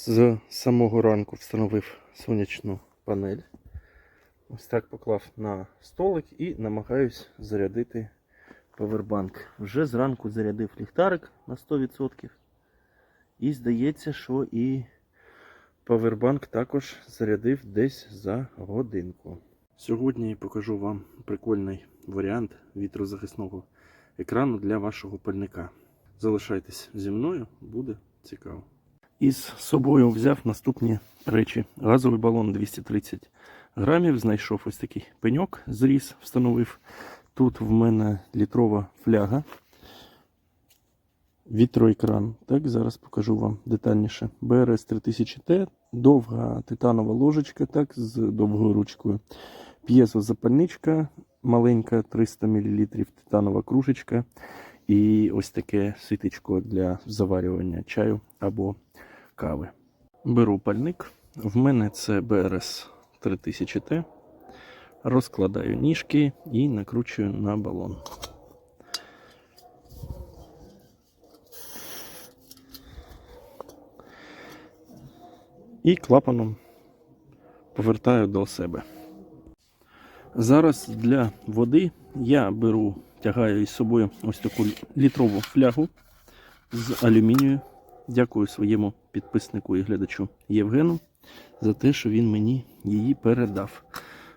З самого ранку встановив сонячну панель. Ось так поклав на столик і намагаюсь зарядити павербанк. Вже зранку зарядив ліхтарик на 100%. І здається, що і павербанк також зарядив десь за годинку. Сьогодні я покажу вам прикольний варіант вітрозахисного екрану для вашого пальника. Залишайтесь зі мною, буде цікаво. Із собою взяв наступні речі. Газовий балон 230 грамів. Знайшов ось такий пеньок, зріз, встановив. Тут в мене літрова фляга. Вітроекран. Так, зараз покажу вам детальніше. BRS 3000T, довга титанова ложечка, так, з довгою ручкою. П'єзозапальничка маленька, 300 мл титанова кружечка. І ось таке ситечко для заварювання чаю або кави. Беру пальник. В мене це BRS 3000T. Розкладаю ніжки і накручую на балон. І клапаном повертаю до себе. Зараз для води я беру, тягаю із собою ось таку літрову флягу з алюмінію. Дякую своєму підписнику і глядачу Євгену за те, що він мені її передав.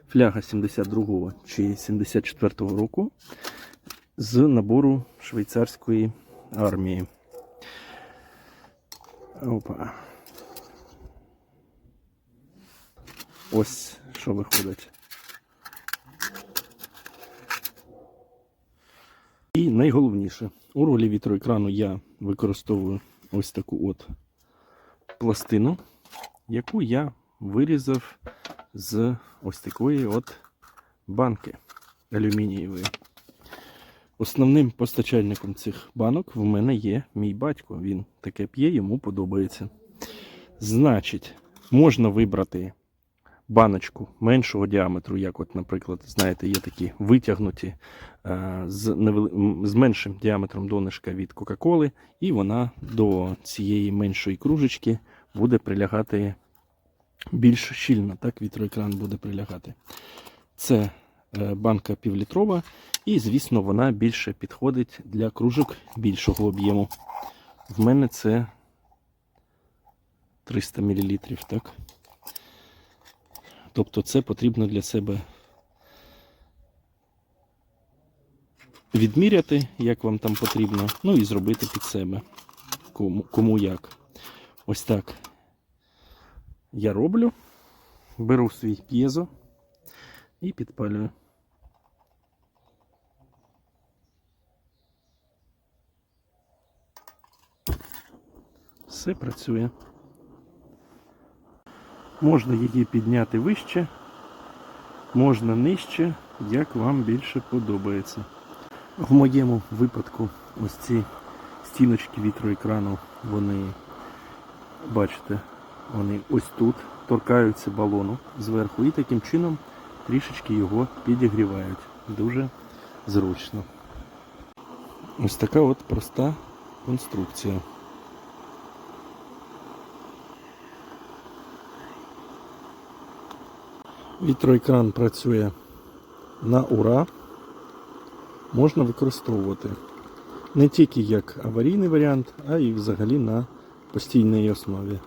Фляга 72-го чи 74-го року з набору швейцарської армії. Опа. Ось що виходить. І найголовніше, у ролі вітроекрану я використовую ось таку от пластину, яку я вирізав з ось такої от банки алюмінієвої. Основним постачальником цих банок в мене є мій батько. Він таке п'є, йому подобається. Значить, можна вибрати баночку меншого діаметру, як, от, наприклад, знаєте, є такі витягнуті е, з, невели... з меншим діаметром донышка від Кока-Коли, і вона до цієї меншої кружечки буде прилягати більш щільно. Так, вітроекран буде прилягати. Це е, банка півлітрова, і, звісно, вона більше підходить для кружок більшого об'єму. В мене це 300 мл, так? Тобто це потрібно для себе відміряти, як вам там потрібно, ну і зробити під себе. Кому, кому як. Ось так я роблю. Беру свій п'єзо і підпалюю. Все працює. Можна її підняти вище, можна нижче, як вам більше подобається. В моєму випадку ось ці стіночки вітроекрану, вони, бачите, вони ось тут торкаються балону зверху і таким чином трішечки його підігрівають. Дуже зручно. Ось така от проста конструкція. Вітроекран працює на ура. Можна використовувати не тільки як аварійний варіант, а й взагалі на постійній основі.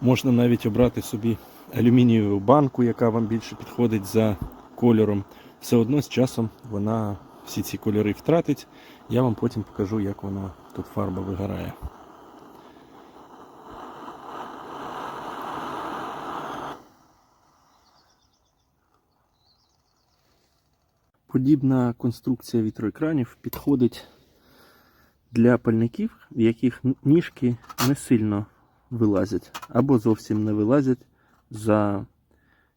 Можна навіть обрати собі алюмінієву банку, яка вам більше підходить за кольором. Все одно з часом вона всі ці кольори втратить. Я вам потім покажу, як вона тут фарба вигорає. Подібна конструкція вітроекранів підходить для пальників, в яких ніжки не сильно вилазять або зовсім не вилазять за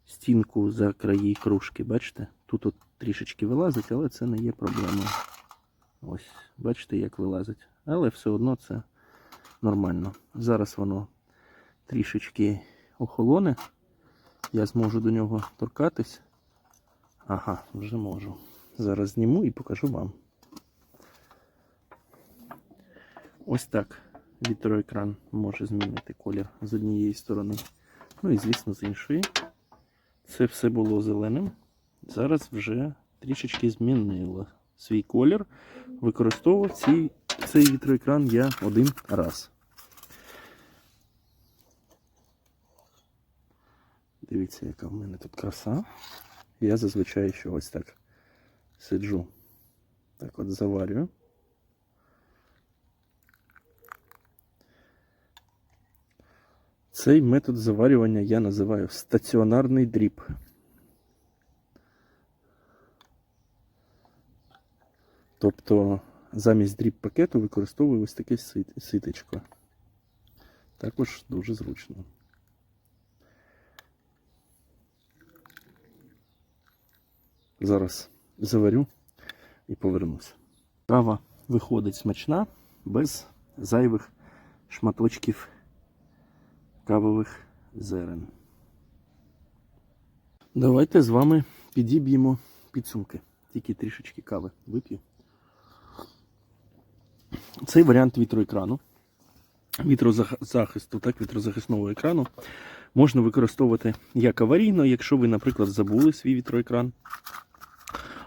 стінку, за краї кружки. Бачите? Тут от трішечки вилазить, але це не є проблемою. Ось, бачите, як вилазить. Але все одно це нормально. Зараз воно трішечки охолоне. Я зможу до нього торкатись. Ага, вже можу. Зараз зніму і покажу вам. Ось так вітроекран може змінити колір з однієї сторони. Ну і, звісно, з іншої. Це все було зеленим. Зараз вже трішечки змінило свій колір. Використовував цей, цей вітроекран я один раз. Дивіться, яка в мене тут краса. Я зазвичай ще ось так сиджу. Так от заварюю. Цей метод заварювання я називаю стаціонарний дріб. Тобто замість дріб пакету використовую ось таке сит- ситечко. Також дуже зручно. Зараз заварю і повернуся. Кава виходить смачна, без зайвих шматочків кавових зерен. Давайте з вами підіб'ємо підсумки. Тільки трішечки кави вип'ю. Цей варіант вітроекрану, вітрозахисту, так, вітрозахисного екрану можна використовувати як аварійно, якщо ви, наприклад, забули свій вітроекран,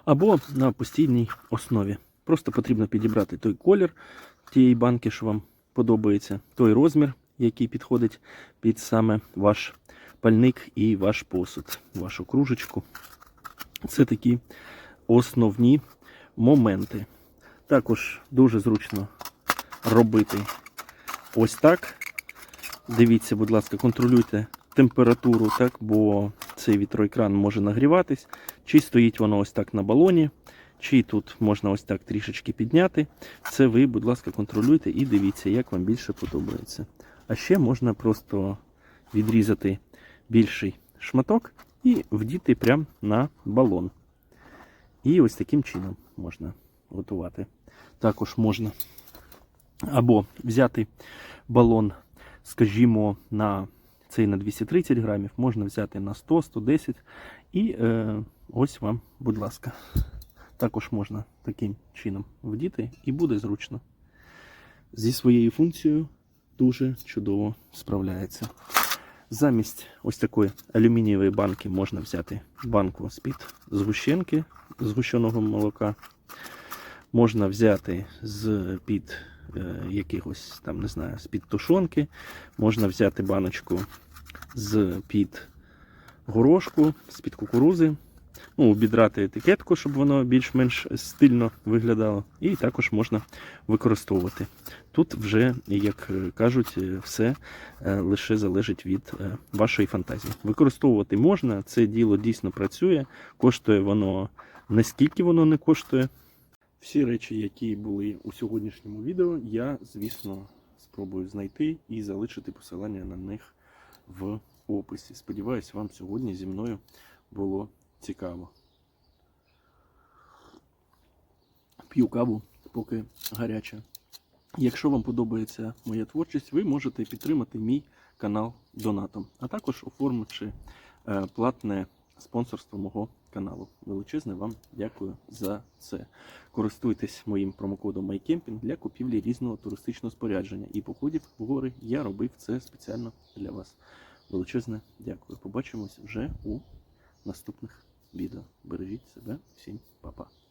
або на постійній основі. Просто потрібно підібрати той колір тієї банки, що вам подобається, той розмір, який підходить під саме ваш пальник і ваш посуд, вашу кружечку. Це такі основні моменти. Також дуже зручно робити ось так. Дивіться, будь ласка, контролюйте температуру, так, бо цей вітроекран може нагріватись. Чи стоїть воно ось так на балоні, чи тут можна ось так трішечки підняти. Це ви, будь ласка, контролюйте і дивіться, як вам більше подобається. А ще можна просто відрізати більший шматок і вдіти прямо на балон. І ось таким чином можна готувати. Також можна або взяти балон, скажімо, на цей на 230 грамів, можна взяти на 100-110 і е, ось вам, будь ласка. Також можна таким чином вдіти і буде зручно. Зі своєю функцією дуже чудово справляється. Замість ось такої алюмінієвої банки можна взяти банку з-під згущенки, згущеного молока. Можна взяти з-під е, якихось там, не знаю, з-під тушонки. Можна взяти баночку з-під горошку, з-під кукурузи. Ну, обідрати етикетку, щоб воно більш-менш стильно виглядало. І також можна використовувати. Тут вже, як кажуть, все е, лише залежить від е, вашої фантазії. Використовувати можна, це діло дійсно працює, коштує воно не скільки воно не коштує. Всі речі, які були у сьогоднішньому відео, я, звісно, спробую знайти і залишити посилання на них в описі. Сподіваюсь, вам сьогодні зі мною було цікаво. П'ю каву, поки гаряча. Якщо вам подобається моя творчість, ви можете підтримати мій канал донатом, а також оформивши е, платне спонсорство мого каналу. Величезне вам дякую за це. Користуйтесь моїм промокодом MyCamping для купівлі різного туристичного спорядження і походів в гори. Я робив це спеціально для вас. Величезне дякую. Побачимось вже у наступних відео. Бережіть себе, всім па-па.